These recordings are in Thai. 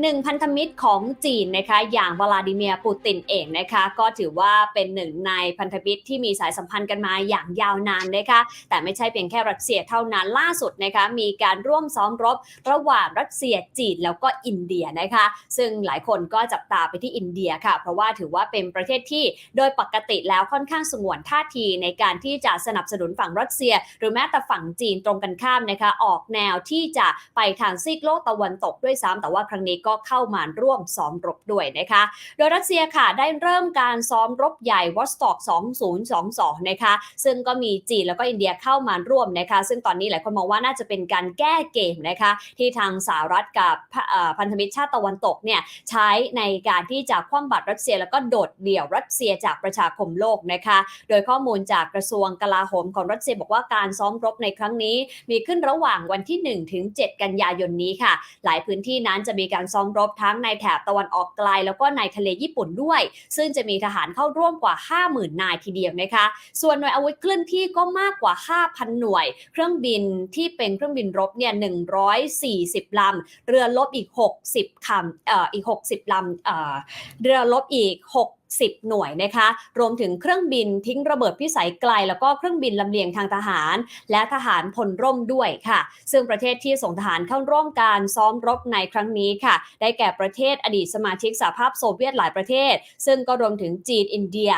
หนึ่งพันธมิตรของจีนนะคะอย่างวลาดิเมียร์ปูตินเองนะคะก็ถือว่าเป็นหนึ่งในพันธมิตรที่มีสายสัมพันธ์กันมาอย่างยาวนานนะคะแต่ไม่ใช่เพียงแค่รัสเซียเท่านั้นล่าสุดนะคะมีการร่วมซ้อมรบระหว่างรัสเซียจีนแล้วก็อินเดียนะคะซึ่งหลายคนก็จับตาไปที่อินเดียค่ะ เพราะว่าถือว่าเป็นประเทศที่โดยปกติแล้วค่อนข้างสงวนท่าทีในการที่จะสนับสนุนฝั่งรัสเซีย หรือแม้แต่ฝั่งจีนตรงกันข้ามนะคะออกแนวที่จะไปทางซีกโลกตะวันตกด้วยซ้ำแต่ว่าครั้งนี้ก็เข้ามาร่วมซ้อมรบด้วยนะคะ โดยรัสเซียค่ะได้เริ่มการซ้อมรบใหญ่วอสตอก2022 นะคะ ซึ่งก็มีจีนแล้วก็อินเดียเข้ามาร่วมนะคะ ซึ่งตอนนี้หลายคนมองว่าน่าจะเป็นการแก้เกมนะคะ ที่ทางสหรัฐกับพันธมิตรชาติตะวันตกเนี่ยใช้ในการที่จะคว่ำบาตรรัสเซีย แล้วก็โดดเดี่ยวรัสเซียจากประชาคมโลกนะคะ โดยข้อมูลจากกระทรวงกลาโหมของรัสเซียบอกว่าการซ้อมรบในครั้งนี้ มีขึ้นระหว่างวันที่ 1 ถึง 7 กันยายนนี้ค่ะ หลายพื้นที่นั้นจะมีการซ้อมรบทั้งในแถบตะวันออกไกล แล้วก็ในทะเลญี่ปุ่นด้วย ซึ่งจะมีทหารเข้าร่วมกว่า 50,000 นายทีเดียวนะคะ ส่วนหน่วยอาวุธเคลื่อนที่ก็มากกว่า 5,000 หน่วย เครื่องบินที่เป็นเครื่องบินรบเนี่ย 140 ลำ เรือรบอีก 60คำเอ่ออีก 60 ลำเอ่อเรือรบอีก 60หน่วยนะคะ รวมถึงเครื่องบินทิ้งระเบิดพิสัยไกล แล้วก็เครื่องบินลำเลียงทางทหาร และทหารพลร่มด้วยค่ะ ซึ่งประเทศที่ส่งทหารเข้าร่วมการซ้อมรบในครั้งนี้ค่ะ ได้แก่ประเทศอดีตสมาชิกสหภาพโซเวียตหลายประเทศ ซึ่งก็รวมถึงจีนอินเดีย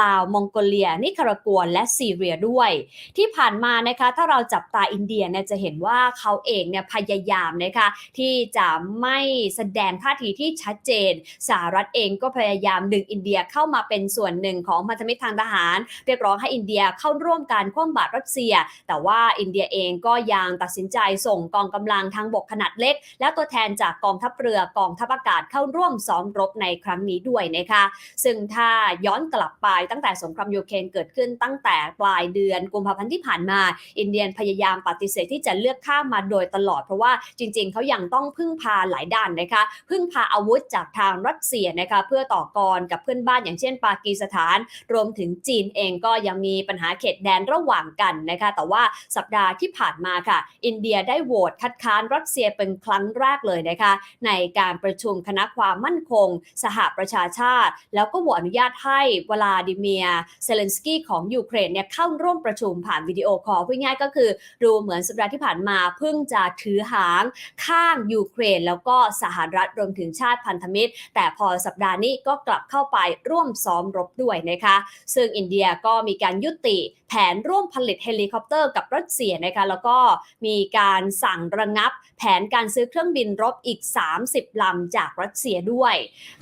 ลาว มองโกเลีย นิคารากัวและซีเรียด้วย ที่ผ่านมานะคะถ้าเราจับตาอินเดียเนี่ยจะเห็นว่าเขาเองเนี่ยพยายามนะคะที่จะไม่แสดงท่าทีที่ชัดเจนสหรัฐเองก็พยายามดึงอินเดียเข้ามาเป็นส่วนหนึ่งของพันธมิตรทางทหาร เรียกร้องให้อินเดียเข้าร่วมการคว่ำบาตรรัสเซีย แต่ว่าอินเดียเองก็ยังตัดสินใจส่งกองกำลังทางบกขนาดเล็ก และตัวแทนจากกองทัพเรือกองทัพอากาศเข้าร่วมซ้อมรบในครั้งนี้ด้วยนะคะซึ่งถ้าย้อนกลับไปตั้งแต่สงครามยูเครนเกิดขึ้นตั้งแต่ปลายเดือนกุมภาพันธ์ที่ผ่านมา อินเดียพยายามปฏิเสธที่จะเลือกข้ามมาโดยตลอด เพราะว่าจริง ๆเขายังต้องพึ่งพาหลายด้านนะคะ พึ่งพาอาวุธจากทางรัสเซียนะคะเพื่อต่อกรกับเพื่อนบ้านอย่างเช่น ปากีสถาน รวมถึงจีนเองก็ยังมีปัญหาเขตแดนระหว่างกันนะคะแต่ว่าสัปดาห์ที่ผ่านมาค่ะ อินเดียได้โหวตคัดค้านรัสเซียเป็นครั้งแรกเลยนะคะในการประชุมคณะความมั่นคง สหประชาชาติ แล้วก็โหวตอนุญาตให้วลาดิเมียเซเลนสกี้ของยูเครนเนี่ยเข้าร่วมประชุมผ่านวิดีโอคอลพูดง่ายก็คือ ดูเหมือนสัปดาห์ที่ผ่านมาเพิ่งจะถือหางข้างยูเครน แล้วก็สหรัฐรวมถึงชาติพันธมิตร แต่พอสัปดาห์นี้ก็กลับเข้าไปร่วมซ้อมรบด้วยนะคะ ซึ่งอินเดียก็มีการยุติแผนร่วมผลิตเฮลิคอปเตอร์กับรัสเซียนะคะแล้วก็มีการสั่งระงับ แผนการซื้อเครื่องบินรบอีก 30 ลำจากรัสเซียด้วย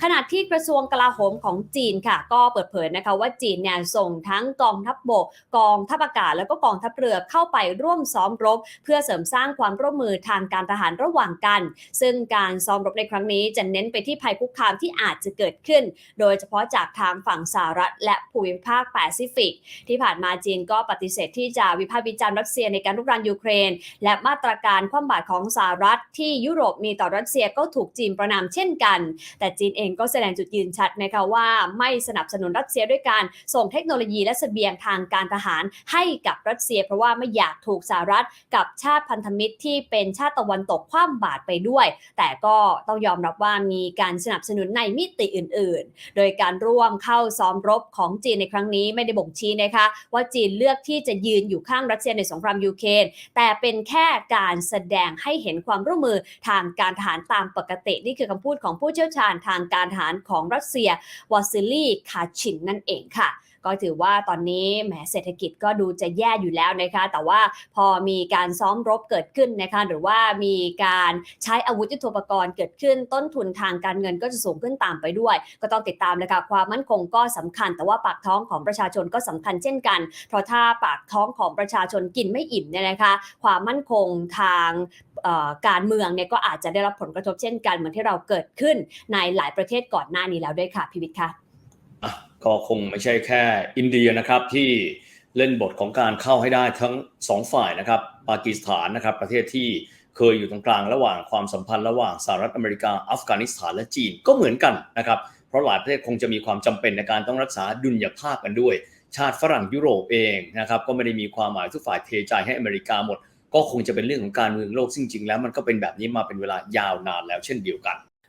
ขณะที่กระทรวงกลาโหมของจีนค่ะ ก็เปิดเผยนะคะว่าจีนเนี่ยส่งทั้งกองทัพบบก กองทัพอากาศแล้วก็กองทัพเรือเข้าไปร่วมซ้อมรบ เพื่อเสริมสร้างความร่วมมือทางการทหารระหว่างกัน ซึ่งการซ้อมรบในครั้งนี้จะเน้นไปที่ภัยคุกคามที่อาจจะเกิดขึ้น โดยเฉพาะจากทางฝั่งสหรัฐและภูมิภาคแปซิฟิก ที่ผ่านมาจีนก็ปฏิเสธที่จะวิพากษ์วิจารณ์รัสเซียในการรุกรานยูเครน และมาตรการคว่ำบาตรของสหรัฐที่ยุโรปมีต่อรัสเซียก็ถูกจีนประนามเช่นกัน แต่จีนเองก็แสดงจุดยืนชัดนะคะว่าไม่สนับสนุนรัสเซียด้วยการส่งเทคโนโลยีและเสบียงทางการทหารให้กับรัสเซีย เพราะว่าไม่อยากถูกสหรัฐกับชาติพันธมิตรที่เป็นชาติตะวันตกคว่ำบาตรไปด้วย แต่ก็ต้องยอมรับว่ามีการสนับสนุนในมิติอื่น ๆ โดยการร่วมเข้าซ้อมรบของจีนในครั้งนี้ไม่ได้บ่งชี้นะคะว่าจีนเลือกที่จะยืนอยู่ข้างรัสเซียในสงครามยูเครนแต่เป็นแค่การแสดงให้เห็นความร่วมมือทางการทหารตามปกติ นี่คือคำพูดของผู้เชี่ยวชาญทางการทหารของรัสเซียวอซิลีคาชินนั่นเองค่ะ ก็ถือว่าตอนนี้แหมเศรษฐกิจก็ดูจะแย่อยู่แล้วนะคะ แต่ว่าพอมีการซ้อมรบเกิดขึ้นนะคะหรือว่ามีการใช้อาวุธยุทโธปกรณ์เกิดขึ้น ต้นทุนทางการเงินก็จะสูงขึ้นตามไปด้วย ก็ต้องติดตามนะคะความมั่นคงก็สำคัญ แต่ว่าปากท้องของประชาชนก็สำคัญเช่นกัน เพราะถ้าปากท้องของประชาชนกินไม่อิ่มเนี่ยนะคะ ความมั่นคงทางการเมืองเนี่ยก็อาจจะได้รับผลกระทบเช่นกันเหมือนที่เราเกิดขึ้นในหลายประเทศก่อนหน้านี้แล้วด้วยค่ะพิวิทย์ค่ะ ก็คงไม่ใช่แค่อินเดียนะครับที่เล่นบทของการเข้าให้ได้ทั้งสองฝ่ายนะครับปากีสถานนะครับประเทศที่เคยอยู่ตรงกลางระหว่างความสัมพันธ์ระหว่างสหรัฐอเมริกาอัฟกานิสถานและจีนก็เหมือนกันนะครับเพราะหลายประเทศคงจะมีความจำเป็นในการต้องรักษาดุลยภาพกันด้วย ชาติฝรั่งยุโรปเองนะครับก็ไม่ได้มีความหมายทุกฝ่ายเทใจให้อเมริกาหมด ก็คงจะเป็นเรื่องของการเมืองโลกซึ่งจริงแล้วมันก็เป็นแบบนี้มาเป็นเวลายาวนานแล้วเช่นเดียวกัน